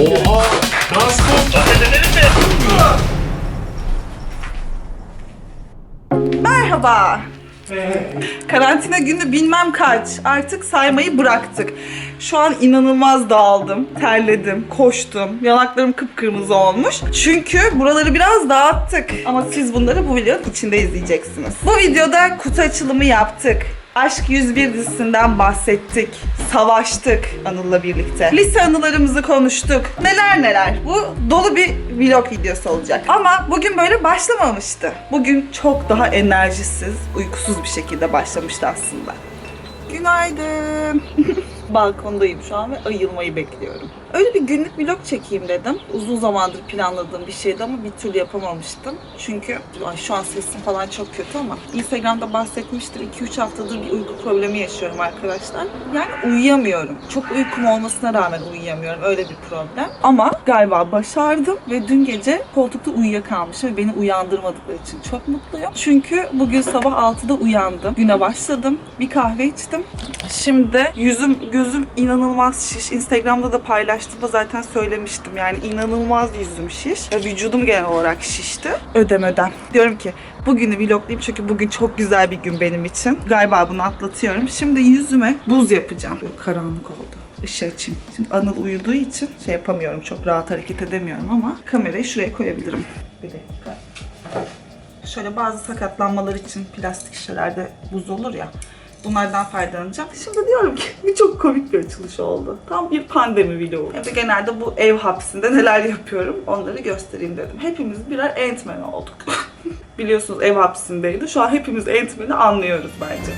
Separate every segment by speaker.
Speaker 1: Oha!
Speaker 2: Merhaba. Karantina günü bilmem kaç. Artık saymayı bıraktık. Şu an inanılmaz dağıldım, terledim, koştum. Yanaklarım kıpkırmızı olmuş. Çünkü buraları biraz dağıttık. Ama siz bunları bu videonun içinde izleyeceksiniz. Bu videoda kutu açılımı yaptık. Aşk 101 dizisinden bahsettik. Savaştık Anıl'la birlikte. Lise anılarımızı konuştuk. Neler neler. Bu dolu bir vlog videosu olacak. Ama bugün böyle başlamamıştı. Bugün çok daha enerjisiz, uykusuz bir şekilde başlamıştı aslında. Günaydın. Balkondayım şu an ve ayılmayı bekliyorum. Öyle bir günlük vlog çekeyim dedim. Uzun zamandır planladığım bir şeydi ama bir türlü yapamamıştım. Çünkü şu an sesim falan çok kötü ama Instagram'da bahsetmiştim. 2-3 haftadır bir uyku problemi yaşıyorum arkadaşlar. Yani uyuyamıyorum. Çok uykum olmasına rağmen uyuyamıyorum. Öyle bir problem. Ama galiba başardım ve dün gece koltukta uyuyakalmışım ve beni uyandırmadıkları için çok mutluyum. Çünkü bugün sabah 6'da uyandım. Güne başladım. Bir kahve içtim. Şimdi yüzüm gözüm inanılmaz şiş. Instagram'da da paylaştığımda zaten söylemiştim. Yani inanılmaz yüzüm şiş. Ve vücudum genel olarak şişti. Ödem ödem. Diyorum ki bugünü vloglayayım çünkü bugün çok güzel bir gün benim için. Galiba bunu atlatıyorum. Şimdi yüzüme buz yapacağım. Karanlık oldu. Işığı açayım. Şimdi Anıl uyuduğu için şey yapamıyorum. Çok rahat hareket edemiyorum ama kamerayı şuraya koyabilirim. Bir dakika. Şöyle bazı sakatlanmalar için plastik şişelerde buz olur ya. Bunlardan faydalanacağım. Şimdi diyorum ki bir çok komik bir açılış oldu. Tam bir pandemi vlogu. Hem de genelde bu ev hapsinde neler yapıyorum onları göstereyim dedim. Hepimiz birer Ant-Man olduk. Biliyorsunuz ev hapsindeydi. Şu an hepimiz Ant-Man'i anlıyoruz bence.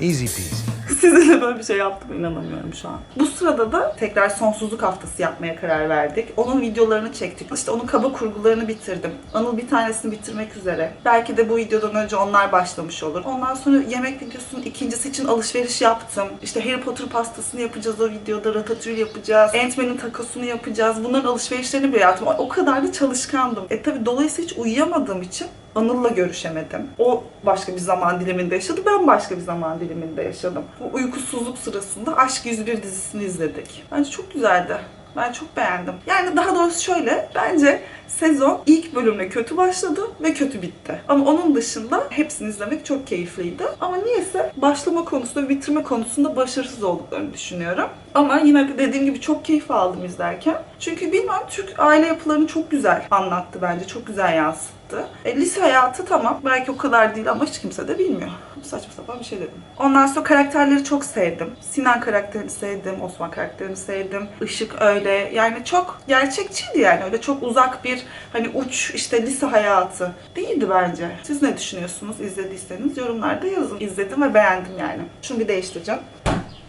Speaker 3: Easy peasy.
Speaker 2: Size de böyle bir şey yaptım inanamıyorum şu an. Bu sırada da tekrar sonsuzluk haftası yapmaya karar verdik. Onun videolarını çektik. İşte onun kaba kurgularını bitirdim. Anıl bir tanesini bitirmek üzere. Belki de bu videodan önce onlar başlamış olur. Ondan sonra yemek videosunun ikincisi için alışveriş yaptım. İşte Harry Potter pastasını yapacağız o videoda. Ratatouille yapacağız. Ant-Man'in takosunu yapacağız. Bunların alışverişlerini bile yaptım. O kadar da çalışkandım. E tabi dolayısıyla hiç uyuyamadığım için Anıl'la görüşemedim. O başka bir zaman diliminde yaşadı, ben başka bir zaman diliminde yaşadım. Bu uykusuzluk sırasında Aşk 101 dizisini izledik. Bence çok güzeldi. Ben çok beğendim. Yani daha doğrusu şöyle, bence sezon ilk bölümle kötü başladı ve kötü bitti. Ama onun dışında hepsini izlemek çok keyifliydi. Ama niyeyse başlama konusunda ve bitirme konusunda başarısız olduklarını düşünüyorum. Ama yine dediğim gibi çok keyif aldım izlerken. Çünkü bilmem Türk aile yapılarını çok güzel anlattı bence. Çok güzel yansıttı. E, lise hayatı tamam. Belki o kadar değil ama hiç kimse de bilmiyor. Saçma sapan bir şey dedim. Ondan sonra karakterleri çok sevdim. Sinan karakterini sevdim. Osman karakterini sevdim. Işık öyle. Yani çok gerçekçiydi yani. Öyle çok uzak bir hani uç işte lise hayatı değildi bence. Siz ne düşünüyorsunuz izlediyseniz yorumlarda yazın. İzledim ve beğendim yani. Şunu bir değiştireceğim.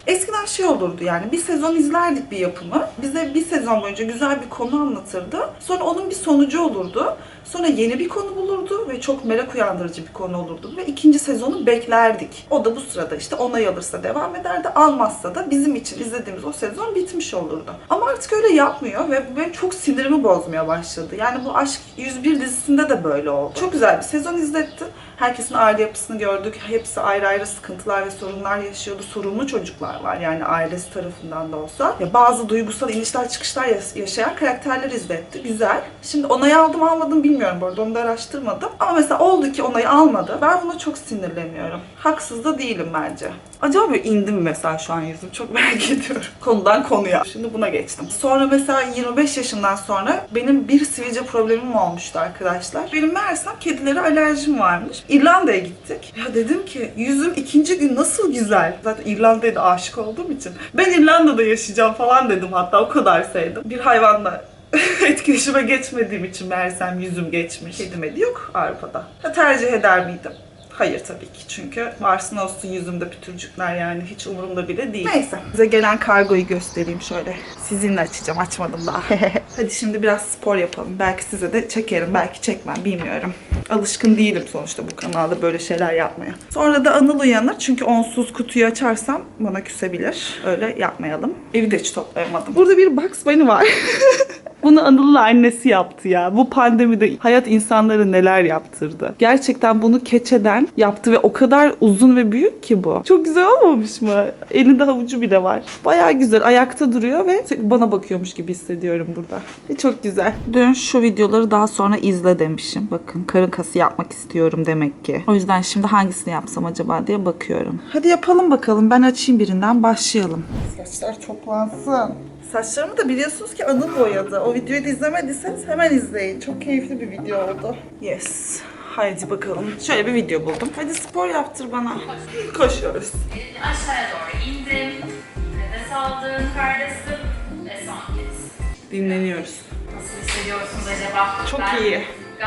Speaker 2: Eskiden şey olurdu yani bir sezon izlerdik bir yapımı. Bize bir sezon boyunca güzel bir konu anlatırdı. Sonra onun bir sonucu olurdu. Sonra yeni bir konu bulurdu ve çok merak uyandırıcı bir konu olurdu. Ve ikinci sezonu beklerdik. O da bu sırada işte onay alırsa devam ederdi. Almazsa da bizim için izlediğimiz o sezon bitmiş olurdu. Ama artık öyle yapmıyor ve benim çok sinirimi bozmaya başladı. Yani bu Aşk 101 dizisinde de böyle oldu. Çok güzel bir sezon izletti. Herkesin aile yapısını gördük. Hepsi ayrı ayrı sıkıntılar ve sorunlar yaşıyordu. Sorunlu çocuklar var yani ailesi tarafından da olsa. Ya bazı duygusal inişler çıkışlar yaş- yaşayan karakterler izletti. Güzel. Şimdi onayı aldım almadım bilmiyorum bu arada onu da araştırmadım. Ama mesela oldu ki onayı almadı. Ben buna çok sinirleniyorum. Haksız da değilim bence. Acaba böyle indim mesela şu an yüzüm? Çok merak ediyorum. Konudan konuya. Şimdi buna geçtim. Sonra mesela 25 yaşından sonra benim bir sivilce problemim olmuştu arkadaşlar. Benim meğersem kedilere alerjim varmış. İrlanda'ya gittik. Ya dedim ki yüzüm ikinci gün nasıl güzel. Zaten İrlanda'ya da aşık olduğum için. Ben İrlanda'da yaşayacağım falan dedim hatta o kadar sevdim. Bir hayvanla etkileşime geçmediğim için meğersem yüzüm geçmiş. Kedime yok Avrupa'da. Ha, tercih eder miydim? Hayır tabii ki çünkü varsın olsun yüzümde pütürcükler yani hiç umurumda bile değil. Neyse size gelen kargoyu göstereyim şöyle. Sizinle açacağım açmadım daha. Hadi şimdi biraz spor yapalım. Belki size de çekerim belki çekmem bilmiyorum. Alışkın değilim sonuçta bu kanalda böyle şeyler yapmaya. Sonra da Anıl uyanır çünkü onsuz kutuyu açarsam bana küsebilir. Öyle yapmayalım. Evi de hiç toplayamadım. Burada bir Bugs Bunny var. Bunu Anıl'la annesi yaptı ya. Bu pandemide hayat insanları neler yaptırdı. Gerçekten bunu keçeden yaptı ve o kadar uzun ve büyük ki bu. Çok güzel olmamış mı? Elinde havucu bile var. Bayağı güzel. Ayakta duruyor ve bana bakıyormuş gibi hissediyorum burada. Ve çok güzel. Dün şu videoları daha sonra izle demişim. Bakın karın kası yapmak istiyorum demek ki. O yüzden şimdi hangisini yapsam acaba diye bakıyorum. Hadi yapalım bakalım. Ben açayım birinden başlayalım. Saçlar toplansın. Saçlarımı da biliyorsunuz ki Anıl boyadı. O videoyu da izlemediyseniz hemen izleyin. Çok keyifli bir video oldu. Yes. Haydi bakalım. Şöyle bir video buldum. Hadi spor yaptır bana. Koşuyoruz.
Speaker 4: Elini aşağıya doğru indim. Nefes aldın, kardasın ve son kez.
Speaker 2: Dinleniyoruz.
Speaker 4: Nasıl hissediyorsunuz acaba?
Speaker 2: Çok
Speaker 4: Ben
Speaker 2: iyi.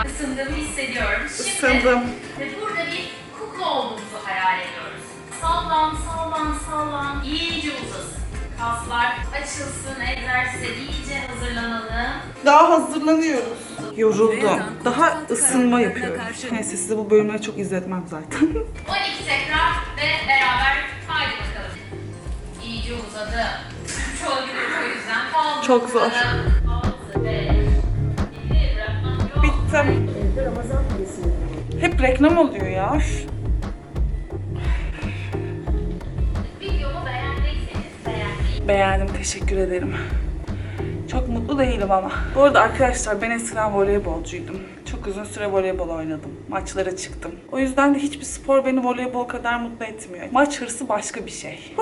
Speaker 4: Isındığımı hissediyorum. Şimdi
Speaker 2: Isındım.
Speaker 4: ve burada bir kukla olduğumuzu hayal ediyoruz. Sallan, sallan, sallan. İyice uzasın. Kaslar açılsın, egzersize iyice hazırlanalım.
Speaker 2: Daha hazırlanıyoruz. Yoruldum. Daha ısınma yapıyorum. Neyse size bu bölümleri çok izletmem zaten.
Speaker 4: 12 tekrar ve beraber haydi bakalım. İyice uzadı. Çoğalabilir o yüzden. Kaldı,
Speaker 2: Çok zor. Bittim. Hep reklam oluyor ya. Beğendim, teşekkür ederim. Çok mutlu değilim ama. Bu arada arkadaşlar ben eskiden voleybolcuydum. Çok uzun süre voleybol oynadım. Maçlara çıktım. O yüzden de hiçbir spor beni voleybol kadar mutlu etmiyor. Maç hırsı başka bir şey.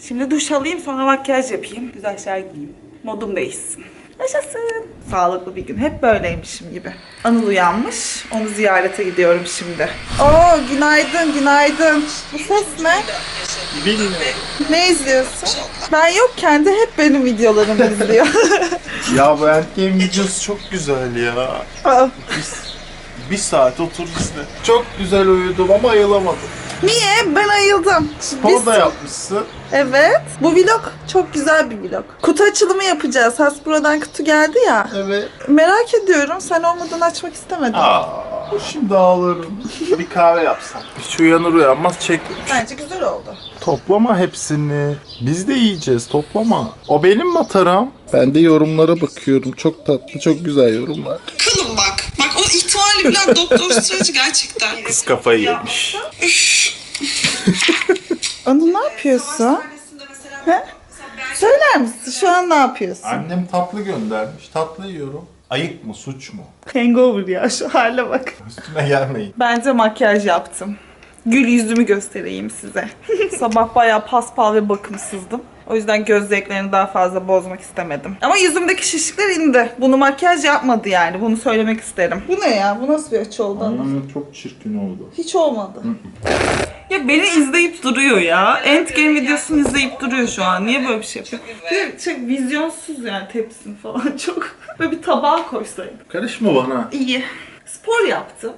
Speaker 2: Şimdi duş alayım sonra makyaj yapayım. Güzel şeyler giyeyim. Modum değişsin. Yaşasın. Sağlıklı bir gün. Hep böyleymişim gibi. Anıl uyanmış. Onu ziyarete gidiyorum şimdi. Oo günaydın günaydın. Bu ses ne?
Speaker 1: Bilmiyorum.
Speaker 2: Ne izliyorsun? Ben yokken de hep benim videolarımı izliyor.
Speaker 1: Ya bu Endgame videosu çok güzel ya.
Speaker 2: Aa,
Speaker 1: Bir saat otur izle. Çok güzel uyudum ama ayılamadım.
Speaker 2: Niye? Ben ayıldım.
Speaker 1: Spor
Speaker 2: Biz-
Speaker 1: da yapmışsın.
Speaker 2: Evet. Bu vlog çok güzel bir vlog. Kutu açılımı yapacağız. Hasbro'dan kutu geldi ya.
Speaker 1: Evet.
Speaker 2: Merak ediyorum. Sen olmadan açmak istemedim.
Speaker 1: Aa, şimdi ağlarım. bir kahve yapsam. Hiç uyanır uyanmaz çek.
Speaker 2: Bence güzel oldu.
Speaker 1: Toplama hepsini. Biz de yiyeceğiz toplama. O benim mataram. Ben de yorumlara bakıyorum. Çok tatlı, çok güzel yorumlar.
Speaker 5: Kılım bak. Bak o ihtimali bilen Doktor Strange gerçekten.
Speaker 1: Kız kafayı yemiş.
Speaker 2: Anıl ne yapıyorsun? He? Söyler misin? Şu an ne yapıyorsun?
Speaker 1: Annem tatlı göndermiş. Tatlı yiyorum. Ayıp mı, suç mu?
Speaker 2: Hangover ya şu hale bak.
Speaker 1: Üstüme gelmeyin.
Speaker 2: Bence makyaj yaptım. Gül yüzümü göstereyim size. Sabah bayağı paspal ve bakımsızdım. O yüzden göz zevklerini daha fazla bozmak istemedim. Ama yüzümdeki şişlikler indi. Bunu makyaj yapmadı yani. Bunu söylemek isterim. Bu ne ya? Bu nasıl bir açı oldu?
Speaker 1: Annem çok çirkin oldu.
Speaker 2: Hiç olmadı. Ya beni izleyip duruyor ya. Endgame videosunu izleyip duruyor şu an. Niye böyle bir şey yapıyor? Bir de çok vizyonsuz yani tepsin falan çok. Böyle bir tabağa koysaydım.
Speaker 1: Karışma bana.
Speaker 2: İyi. Spor yaptım.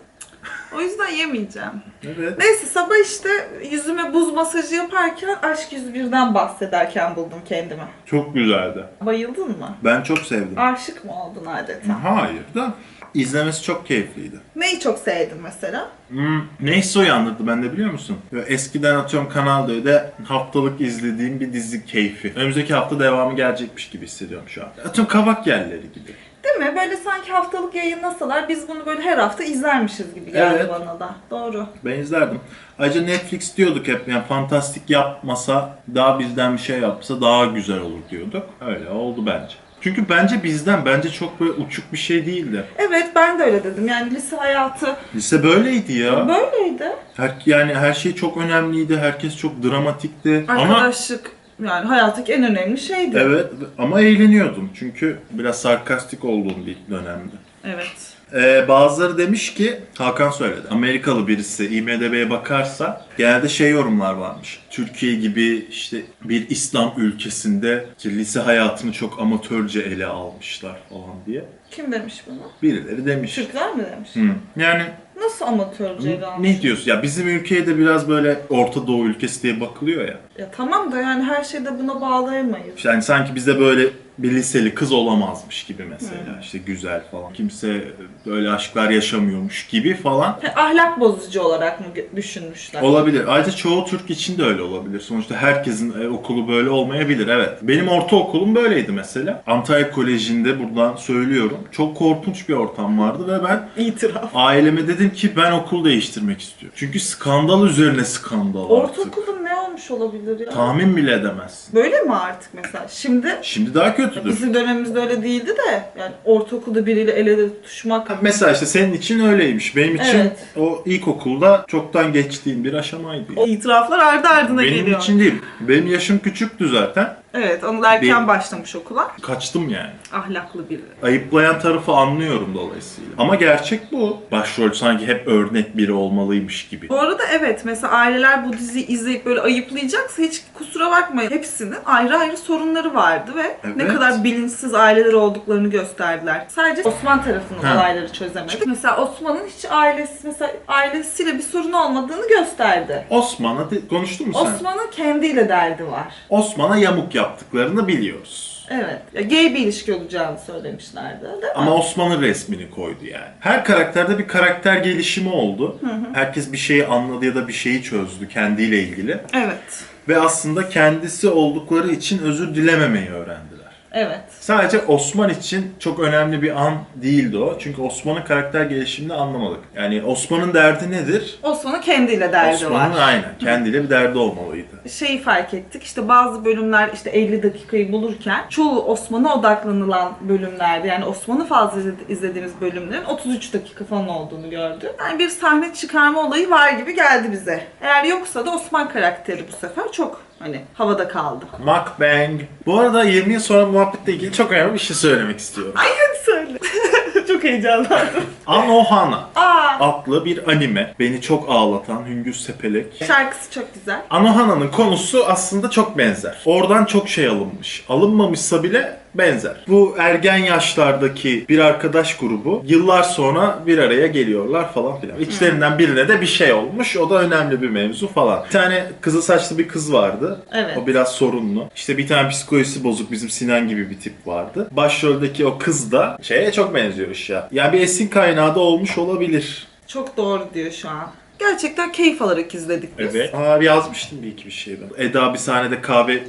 Speaker 2: O yüzden yemeyeceğim.
Speaker 1: Evet.
Speaker 2: Neyse sabah işte yüzüme buz masajı yaparken Aşk 101'den bahsederken buldum kendimi.
Speaker 1: Çok güzeldi.
Speaker 2: Bayıldın mı?
Speaker 1: Ben çok sevdim.
Speaker 2: Aşık mı oldun adeta?
Speaker 1: Hayır da izlemesi çok keyifliydi.
Speaker 2: Neyi çok sevdin mesela?
Speaker 1: Hmm, neyse uyandırdı ben de biliyor musun? Böyle eskiden atıyorum Kanal D'de haftalık izlediğim bir dizi keyfi. Önümüzdeki hafta devamı gelecekmiş gibi hissediyorum şu an. Atıyorum kavak yerleri gibi.
Speaker 2: Değil mi? Böyle sanki haftalık yayınlasalar biz bunu böyle her hafta izlermişiz gibi geldi
Speaker 1: Evet.
Speaker 2: bana da. Doğru.
Speaker 1: Ben izlerdim. Ayrıca Netflix diyorduk hep yani fantastik yapmasa daha bizden bir şey yapsa daha güzel olur diyorduk. Öyle oldu bence. Çünkü bence bizden bence çok böyle uçuk bir şey değildi.
Speaker 2: Evet ben de öyle dedim. Yani lise hayatı
Speaker 1: Lise böyleydi ya.
Speaker 2: böyleydi.
Speaker 1: Her, yani her şey çok önemliydi. Herkes çok dramatikti. Ama
Speaker 2: Arkadaşlık yani hayattaki en önemli şeydi.
Speaker 1: evet ama eğleniyordum. Çünkü biraz sarkastik olduğum bir dönemdi.
Speaker 2: Evet.
Speaker 1: Ee, bazıları demiş ki, Hakan söyledi. Amerikalı birisi IMDB'ye bakarsa genelde şey yorumlar varmış. Türkiye gibi işte bir İslam ülkesinde lise hayatını çok amatörce ele almışlar falan diye.
Speaker 2: Kim demiş bunu?
Speaker 1: Birileri demiş.
Speaker 2: Türkler mi demiş?
Speaker 1: Hı. Yani
Speaker 2: Nasıl amatörce almış?
Speaker 1: ne diyorsun? Ya bizim ülkeye de biraz böyle Orta Doğu ülkesi diye bakılıyor ya.
Speaker 2: Ya tamam da yani her şeyde buna bağlayamayız.
Speaker 1: Yani sanki bize böyle bir liseli kız olamazmış gibi mesela. İşte güzel falan. Kimse böyle aşklar yaşamıyormuş gibi falan.
Speaker 2: Ahlak bozucu olarak mı düşünmüşler?
Speaker 1: Olabilir. Ayrıca çoğu Türk için de öyle olabilir. Sonuçta herkesin e, okulu böyle olmayabilir. Evet. Benim ortaokulum böyleydi mesela. Antalya Koleji'nde buradan söylüyorum. Çok korkunç bir ortam vardı ve ben
Speaker 2: İtiraf.
Speaker 1: aileme dedim ki ben okul değiştirmek istiyorum. Çünkü skandal üzerine skandal.
Speaker 2: Ortaokulda olmuş olabilir ya?
Speaker 1: Tahmin bile edemezsin.
Speaker 2: Böyle mi artık mesela? Şimdi
Speaker 1: Şimdi daha kötüdür.
Speaker 2: bizim dönemimizde öyle değildi de yani ortaokulda biriyle el ele tutuşmak
Speaker 1: Mesela işte senin için öyleymiş. Benim için
Speaker 2: Evet.
Speaker 1: o ilkokulda çoktan geçtiğim bir aşamaydı.
Speaker 2: o itiraflar ardı ardına
Speaker 1: Benim
Speaker 2: geliyor.
Speaker 1: için değil. Benim yaşım küçüktü zaten.
Speaker 2: Evet, onu erken
Speaker 1: Benim-
Speaker 2: başlamış okula.
Speaker 1: Kaçtım yani.
Speaker 2: Ahlaklı biri.
Speaker 1: Ayıplayan tarafı anlıyorum dolayısıyla. Ama gerçek bu. Başrol sanki hep örnek biri olmalıymış gibi.
Speaker 2: Bu arada evet mesela aileler bu diziyi izleyip böyle ayıplayacaksa hiç kusura bakmayın. Hepsinin ayrı ayrı sorunları vardı ve ne
Speaker 1: Evet.
Speaker 2: kadar bilinçsiz aileler olduklarını gösterdiler. Sadece Osman tarafının
Speaker 1: Ha.
Speaker 2: olayları çözemedik. Mesela Osman'ın hiç ailesi mesela ailesiyle bir sorun olmadığını gösterdi.
Speaker 1: Osman'a de- konuştun mu sen?
Speaker 2: Osman'ın kendiyle derdi var.
Speaker 1: Osman'a yamuk yaptıklarını biliyoruz.
Speaker 2: Evet. Ya gay bir ilişki olacağını söylemişlerdi. Değil mi?
Speaker 1: Ama Osman'ın resmini koydu yani. Her karakterde bir karakter gelişimi oldu. Herkes bir şeyi anladı ya da bir şeyi çözdü kendiyle ilgili.
Speaker 2: Evet.
Speaker 1: Ve aslında kendisi oldukları için özür dilememeyi öğrendiler.
Speaker 2: Evet.
Speaker 1: Sadece Osman için çok önemli bir an değildi o. Çünkü Osman'ın karakter gelişimini anlamadık. Yani Osman'ın derdi nedir?
Speaker 2: Osman'ın kendiyle derdi
Speaker 1: Osman'ın
Speaker 2: var.
Speaker 1: aynen kendiyle bir derdi olmalıydı.
Speaker 2: Şeyi fark ettik. İşte bazı bölümler işte 50 dakikayı bulurken çoğu Osman'a odaklanılan bölümlerdi. Yani Osman'ı fazla izledi- izlediğimiz bölümlerin 33 dakika falan olduğunu gördük. Yani bir sahne çıkarma olayı var gibi geldi bize. Eğer yoksa da Osman karakteri bu sefer çok hani havada kaldı.
Speaker 1: Mukbang. Bu arada 20 yıl sonra muhabbetle ilgili çok önemli bir şey söylemek istiyorum.
Speaker 2: Hadi söyle. çok heyecanlandım.
Speaker 1: Anohana
Speaker 2: Aa,
Speaker 1: adlı bir anime. Beni çok ağlatan Hüngür Sepelek.
Speaker 2: şarkısı çok güzel.
Speaker 1: Anohana'nın konusu aslında çok benzer. Oradan çok şey alınmış. Alınmamışsa bile benzer. Bu ergen yaşlardaki bir arkadaş grubu yıllar sonra bir araya geliyorlar falan filan. İçlerinden birine de bir şey olmuş. O da önemli bir mevzu falan. Bir tane kızıl saçlı bir kız vardı.
Speaker 2: Evet.
Speaker 1: O biraz sorunlu. İşte bir tane psikolojisi bozuk bizim Sinan gibi bir tip vardı. Başroldeki o kız da şeye çok benziyor işte. Yani bir esin kaynağı da olmuş olabilir.
Speaker 2: Çok doğru diyor şu an. Gerçekten keyif alarak izledik biz.
Speaker 1: Evet. Aa yazmıştım bir iki bir şey ben. Eda bir sahnede kahve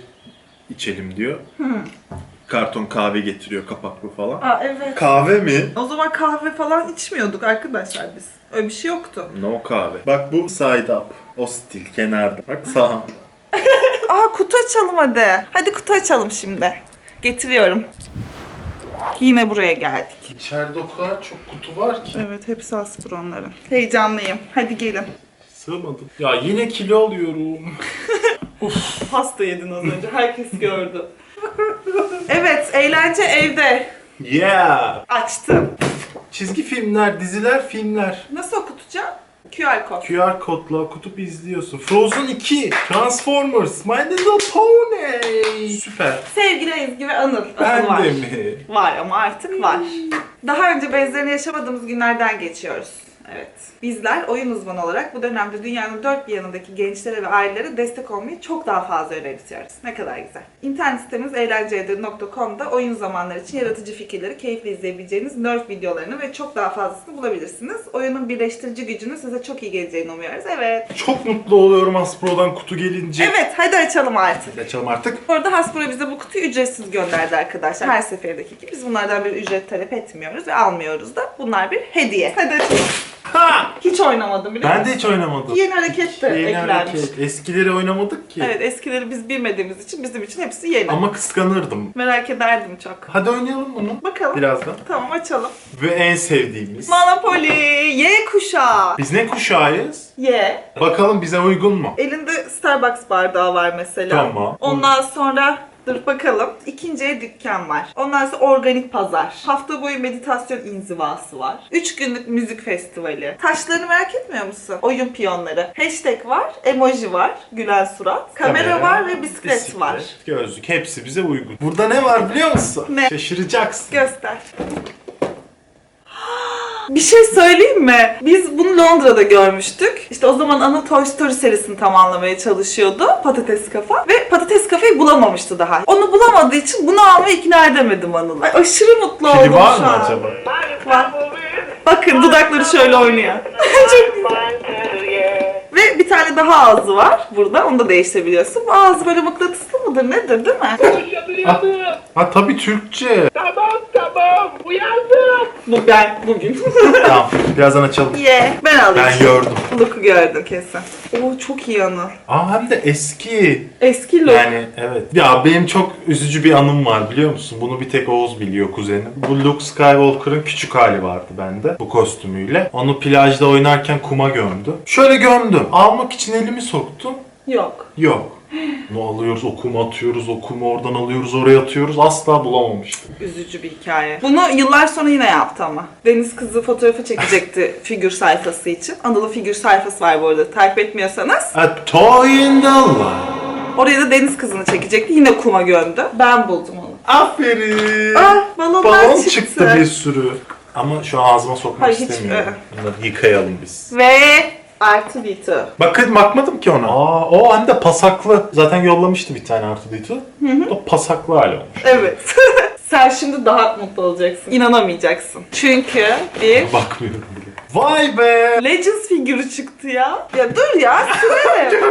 Speaker 1: içelim diyor. Karton kahve getiriyor kapaklı falan.
Speaker 2: Aa evet.
Speaker 1: Kahve mi?
Speaker 2: O zaman kahve falan içmiyorduk arkadaşlar biz. Öyle bir şey yoktu.
Speaker 1: No kahve. Bak bu side up. O stil kenarda. Bak sağ.
Speaker 2: Aa kutu açalım hadi. Hadi kutu açalım şimdi. Getiriyorum. Yine buraya geldik.
Speaker 1: İçeride o kadar çok kutu var ki.
Speaker 2: Evet hepsi aspironların. Heyecanlıyım. Hadi gelin.
Speaker 1: Sığmadım. Ya yine kilo alıyorum.
Speaker 2: Pasta yedin az önce. Herkes gördü. evet eğlence evde.
Speaker 1: Yeah.
Speaker 2: Açtım.
Speaker 1: Çizgi filmler, diziler, filmler.
Speaker 2: Nasıl okutacağım? QR kod.
Speaker 1: QR kodla okutup izliyorsun. Frozen 2, Transformers, My Little Pony. Süper.
Speaker 2: Sevgili Ezgi ve Anıl.
Speaker 1: Ben
Speaker 2: Anıl var.
Speaker 1: de mi?
Speaker 2: Var ama artık var. Daha önce benzerini yaşamadığımız günlerden geçiyoruz. Evet. Bizler oyun uzmanı olarak bu dönemde dünyanın dört bir yanındaki gençlere ve ailelere destek olmayı çok daha fazla önemsiyoruz. Ne kadar güzel. İnternet sitemiz eğlenceevleri.com'da oyun zamanları için yaratıcı fikirleri keyifle izleyebileceğiniz nerd videolarını ve çok daha fazlasını bulabilirsiniz. Oyunun birleştirici gücünün size çok iyi geleceğini umuyoruz. Evet.
Speaker 1: Çok mutlu oluyorum Hasbro'dan kutu gelince.
Speaker 2: Evet hadi açalım artık.
Speaker 1: Açalım artık.
Speaker 2: Bu arada Hasbro bize bu kutuyu ücretsiz gönderdi arkadaşlar. Her seferdeki gibi biz bunlardan bir ücret talep etmiyoruz ve almıyoruz da. Bunlar bir hediye. Hadi açalım.
Speaker 1: Ha!
Speaker 2: Hiç oynamadım biliyor
Speaker 1: Ben
Speaker 2: musun?
Speaker 1: de hiç oynamadım.
Speaker 2: Yeni hareket de
Speaker 1: Yeni
Speaker 2: eklenmiş.
Speaker 1: hareket. Eskileri oynamadık ki.
Speaker 2: Evet eskileri biz bilmediğimiz için bizim için hepsi yeni.
Speaker 1: Ama kıskanırdım.
Speaker 2: Merak ederdim çok.
Speaker 1: Hadi oynayalım bunu.
Speaker 2: Bakalım.
Speaker 1: Birazdan.
Speaker 2: Tamam açalım.
Speaker 1: Ve en sevdiğimiz.
Speaker 2: Monopoly Y kuşağı.
Speaker 1: Biz ne kuşağıyız?
Speaker 2: Y.
Speaker 1: Bakalım bize uygun mu?
Speaker 2: Elinde Starbucks bardağı var mesela.
Speaker 1: Tamam.
Speaker 2: Ondan sonra Dur bakalım. İkinci el dükkan var. Ondan sonra organik pazar. Hafta boyu meditasyon inzivası var. Üç günlük müzik festivali. Taşlarını merak etmiyor musun? Oyun piyonları. Hashtag var. Emoji var. Gülen surat. Kamera, var ve bisiklet, var.
Speaker 1: Gözlük hepsi bize uygun. Burada ne var biliyor musun?
Speaker 2: Ne?
Speaker 1: Şaşıracaksın.
Speaker 2: Göster. Bir şey söyleyeyim mi? Biz bunu Londra'da görmüştük. İşte o zaman Anıl Toy Story serisini tamamlamaya çalışıyordu. Patates kafa. Ve patates kafayı bulamamıştı daha. Onu bulamadığı için bunu almaya ikna edemedim Anıl'ı. Ay, Aşırı mutlu oldum
Speaker 1: Pili var
Speaker 2: şu
Speaker 1: mı
Speaker 2: an.
Speaker 1: acaba?
Speaker 2: Var. Bakın dudakları şöyle oynuyor. Çok güzel. Ve bir tane daha ağzı var burada. Onu da değiştirebiliyorsun. Bu ağzı böyle mıknatıslı mıdır nedir değil mi?
Speaker 1: Ha tabii Türkçe.
Speaker 6: Tamam tamam uyandım.
Speaker 2: Bu ben bugün.
Speaker 1: tamam birazdan açalım.
Speaker 2: Ye. Ben alayım.
Speaker 1: Ben gördüm.
Speaker 2: Look'u gördün kesin. Oo çok iyi anı.
Speaker 1: Aa hem de eski.
Speaker 2: Eski look.
Speaker 1: Yani evet. Ya benim çok üzücü bir anım var biliyor musun? Bunu bir tek Oğuz biliyor kuzenim. Bu Luke Skywalker'ın küçük hali vardı bende bu kostümüyle. Onu plajda oynarken kuma gömdü. Şöyle gömdüm. Almak için elimi soktum.
Speaker 2: Yok.
Speaker 1: Yok. Ne alıyoruz, okumu atıyoruz, okumu oradan alıyoruz, oraya atıyoruz. Asla bulamamıştım.
Speaker 2: Üzücü bir hikaye. Bunu yıllar sonra yine yaptı ama. Deniz kızı fotoğrafı çekecekti figür sayfası için. Anadolu figür sayfası var bu arada. Takip etmiyorsanız.
Speaker 1: A toy in the line.
Speaker 2: Oraya da deniz kızını çekecekti. Yine kuma gömdü. Ben buldum onu.
Speaker 1: Aferin.
Speaker 2: Ah balonlar
Speaker 1: Balon
Speaker 2: çıktı.
Speaker 1: çıktı bir sürü. Ama şu an ağzıma sokmak
Speaker 2: Hayır, hiç-
Speaker 1: istemiyorum. Bunları yıkayalım biz.
Speaker 2: Ve artı bir tı.
Speaker 1: Bakın bakmadım ki ona. Aa, o hem de pasaklı. Zaten yollamıştı bir tane artı dito. O pasaklı hali olmuş.
Speaker 2: Evet. Sen şimdi daha mutlu olacaksın. İnanamayacaksın. Çünkü bir
Speaker 1: Bakmıyorum. Vay be!
Speaker 2: Legends figürü çıktı ya. Ya dur ya sürerim.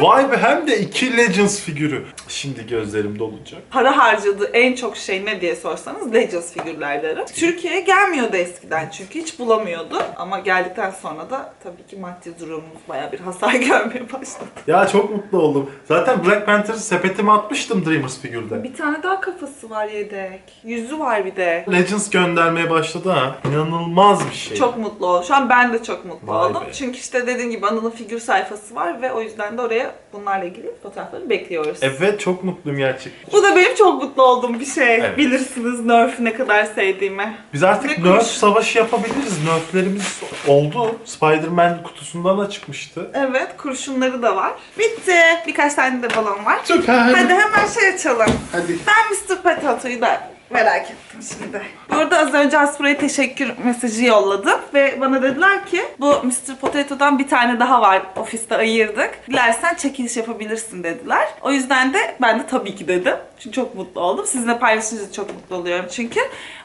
Speaker 1: Vay be hem de iki Legends figürü. Şimdi gözlerim dolacak.
Speaker 2: Para harcadığı en çok şey ne diye sorsanız Legends figürler derim. Türkiye'ye gelmiyordu eskiden çünkü hiç bulamıyordu. Ama geldikten sonra da tabii ki maddi durumumuz baya bir hasar görmeye başladı.
Speaker 1: Ya çok mutlu oldum. Zaten Black Panther'ı sepetime atmıştım Dreamers figürde.
Speaker 2: Bir tane daha kafası var yedek. Yüzü var bir de.
Speaker 1: Legends göndermeye başladı ha. İnanılmaz bir şey.
Speaker 2: Çok mutlu oldum. Şu an ben de çok mutlu
Speaker 1: Vay
Speaker 2: oldum.
Speaker 1: be.
Speaker 2: Çünkü işte dediğim gibi Anıl'ın figür sayfası var ve o yüzden de oraya bunlarla ilgili fotoğrafları bekliyoruz.
Speaker 1: Evet çok mutluyum gerçekten.
Speaker 2: Bu da benim çok mutlu olduğum bir şey.
Speaker 1: Evet.
Speaker 2: Bilirsiniz Nerf'ü ne kadar sevdiğimi.
Speaker 1: Biz artık
Speaker 2: Ne
Speaker 1: Nerf
Speaker 2: kuruş?
Speaker 1: savaşı yapabiliriz. Nerflerimiz oldu. Spider-Man kutusundan da çıkmıştı.
Speaker 2: Evet, kurşunları da var. Bitti. Birkaç tane de balon var.
Speaker 1: Süper.
Speaker 2: Hadi hemen şey açalım.
Speaker 1: Hadi.
Speaker 2: Ben Mr. Potato'yu da merak ettim şimdi. Bu arada az önce Aspra'ya teşekkür mesajı yolladım ve bana dediler ki bu Mr. Potato'dan bir tane daha var ofiste ayırdık. Dilersen çekiliş yapabilirsin dediler. O yüzden de ben de tabii ki dedim. Çünkü çok mutlu oldum. Sizinle paylaşınca çok mutlu oluyorum çünkü.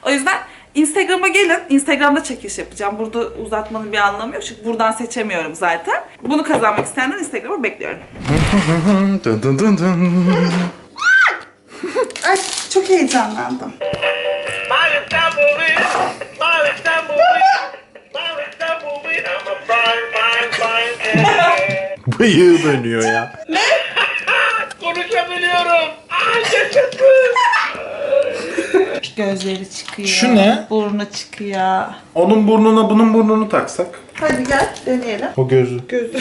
Speaker 2: O yüzden Instagram'a gelin. Instagram'da çekiliş yapacağım. Burada uzatmanın bir anlamı yok. Çünkü buradan seçemiyorum zaten. Bunu kazanmak isteyenler Instagram'a bekliyorum.
Speaker 6: Fine cat.
Speaker 1: Bıyığı dönüyor ya.
Speaker 6: Konuşabiliyorum. Ay yaşasın.
Speaker 2: Gözleri çıkıyor.
Speaker 1: Şu ne?
Speaker 2: Burnu çıkıyor.
Speaker 1: Onun burnuna bunun burnunu taksak.
Speaker 2: Hadi gel deneyelim.
Speaker 1: O gözü.
Speaker 2: Gözü.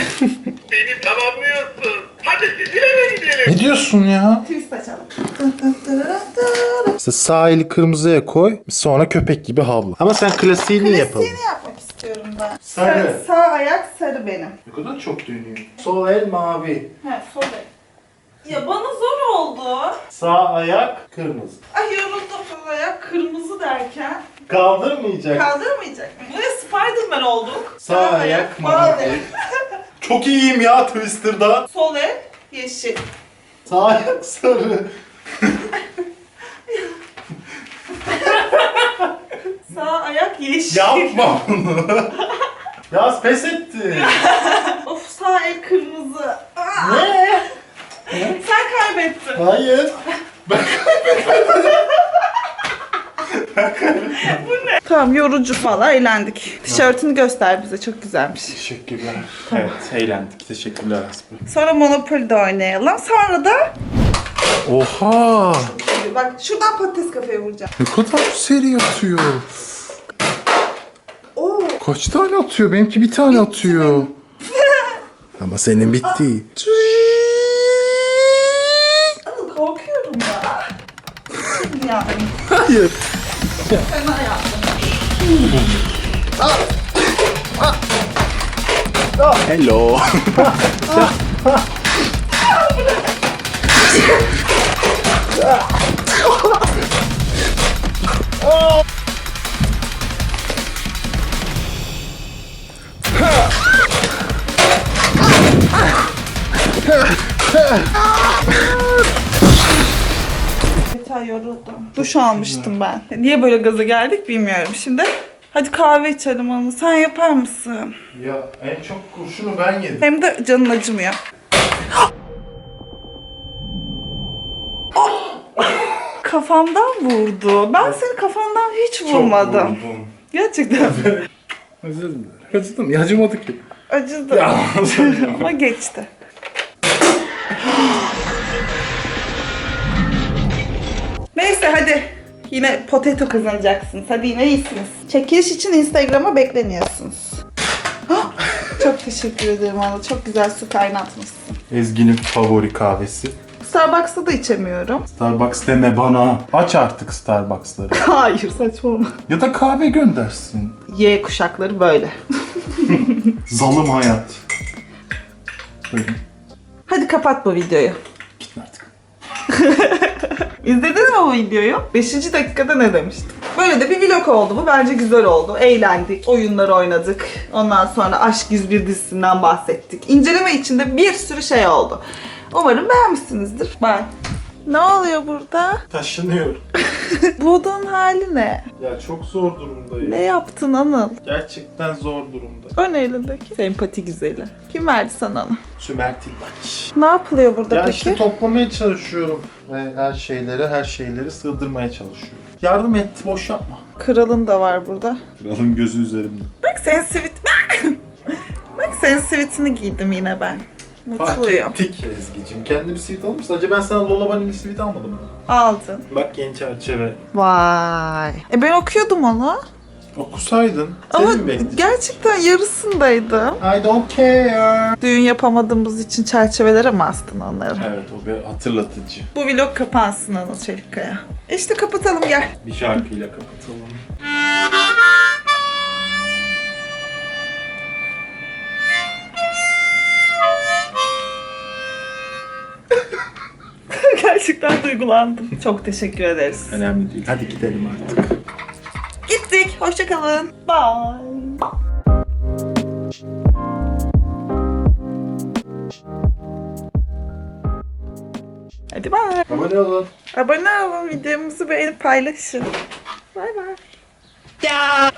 Speaker 6: Beni tamamlıyorsun. Hadi eve gidelim.
Speaker 1: Ne diyorsun ya?
Speaker 2: Twist açalım.
Speaker 1: İşte sağ eli kırmızıya koy, sonra köpek gibi havla. Ama sen klasiğini yapalım.
Speaker 2: Klasiğini yapmak istiyorum ben.
Speaker 1: Sarı.
Speaker 2: Sağ, sağ ayak sarı benim.
Speaker 1: Ne kadar çok dönüyor. Sol el mavi.
Speaker 2: He sol ayak. Ya bana zor oldu.
Speaker 1: Sağ ayak kırmızı.
Speaker 2: Ay yoruldum sol ayak kırmızı derken.
Speaker 1: Kaldırmayacak.
Speaker 2: Kaldırmayacak mı? Buraya Spiderman olduk.
Speaker 1: Sağ ayak mavi. Çok iyiyim ya Twister'da.
Speaker 2: Sol el yeşil.
Speaker 1: Sağ ayak sarı.
Speaker 2: Sağ ayak yeşil.
Speaker 1: Yapma bunu. ya pes etti.
Speaker 2: Of sağ el kırmızı. Aa,
Speaker 1: ne?
Speaker 2: sen kaybettin.
Speaker 1: Hayır.
Speaker 2: Tamam yorucu falan eğlendik. Tişörtünü göster bize çok güzelmiş.
Speaker 1: Teşekkürler. Evet, eğlendik. Teşekkürler Aslı.
Speaker 2: Sonra Monopoly'de oynayalım. Sonra da
Speaker 1: Oha!
Speaker 2: bak şuradan patates kafaya vuracağım.
Speaker 1: Ne kadar seri atıyor.
Speaker 2: Oo.
Speaker 1: Kaç tane atıyor? Benimki bir tane atıyor. Ama senin bitti.
Speaker 2: Anıl korkuyorum ya. yani.
Speaker 1: Hayır. 헬로.
Speaker 2: Yeter yoruldum. Duş almıştım ben. Niye böyle gaza geldik bilmiyorum. Şimdi hadi kahve içelim onu. Sen yapar mısın?
Speaker 7: Ya en çok kurşunu ben yedim.
Speaker 2: Hem de canın acımıyor. Kafamdan vurdu. Ben seni kafandan hiç vurmadım. Gerçekten
Speaker 1: Özür dilerim. Acıdım. Ya acımadı ki.
Speaker 2: acıdı. Ama geçti. Neyse hadi. Yine potato kazanacaksınız. Hadi yine iyisiniz. Çekiliş için Instagram'a bekleniyorsunuz. Hah! Çok teşekkür ederim Anna. Çok güzel su kaynatmışsın.
Speaker 1: Ezgi'nin favori kahvesi.
Speaker 2: Starbucks'ta da içemiyorum.
Speaker 1: Starbucks deme bana. Aç artık Starbucks'ları.
Speaker 2: Hayır saçmalama.
Speaker 1: ya da kahve göndersin.
Speaker 2: Y kuşakları böyle.
Speaker 1: Zalım hayat. Buyurun.
Speaker 2: Hadi kapat bu videoyu.
Speaker 1: Gitme artık.
Speaker 2: İzledin mi o videoyu? 5. dakikada ne demiştim? Böyle de bir vlog oldu bu. Bence güzel oldu. Eğlendik, oyunlar oynadık. Ondan sonra Aşk 101 dizisinden bahsettik. İnceleme içinde bir sürü şey oldu. Umarım beğenmişsinizdir. Bye. Ne oluyor burada?
Speaker 1: Taşınıyorum.
Speaker 2: Bu odanın hali ne?
Speaker 1: Ya çok zor durumdayım.
Speaker 2: Ne yaptın Anıl?
Speaker 1: Gerçekten zor durumda.
Speaker 2: Ne elindeki? Sempati güzeli. Kim verdi sana onu?
Speaker 1: Sümer Tillaç.
Speaker 2: Ne yapılıyor burada
Speaker 1: Ya
Speaker 2: peki?
Speaker 1: işte toplamaya çalışıyorum. Ve her şeyleri, her şeyleri sığdırmaya çalışıyorum. Yardım et, boş yapma.
Speaker 2: Kralın da var burada.
Speaker 1: Kralın gözü üzerimde.
Speaker 2: Bak senin sivit... Bak senin sivitini giydim yine ben. Mutluyum.
Speaker 1: ettik Ezgi'cim. Kendi bir sivit almış. Sadece ben sana Lola Vanilli sivit almadım mı?
Speaker 2: Aldın.
Speaker 1: Bak yeni çerçeve.
Speaker 2: Vay. E ben okuyordum onu.
Speaker 1: Okusaydın.
Speaker 2: Ama
Speaker 1: seni mi bekleyecektim?
Speaker 2: gerçekten yarısındaydım.
Speaker 1: I don't care.
Speaker 2: Düğün yapamadığımız için çerçevelere mi astın onları?
Speaker 1: Evet o bir hatırlatıcı.
Speaker 2: Bu vlog kapansın Anıl Çelikkaya. İşte kapatalım gel.
Speaker 1: Bir şarkıyla kapatalım.
Speaker 2: Gerçekten duygulandım. Çok teşekkür ederiz.
Speaker 1: Önemli değil. Hadi gidelim artık.
Speaker 2: Gittik. Hoşçakalın. Bye. Hadi bye.
Speaker 1: Abone olun.
Speaker 2: Abone olun, videomuzu beğenip paylaşın. Bay bay.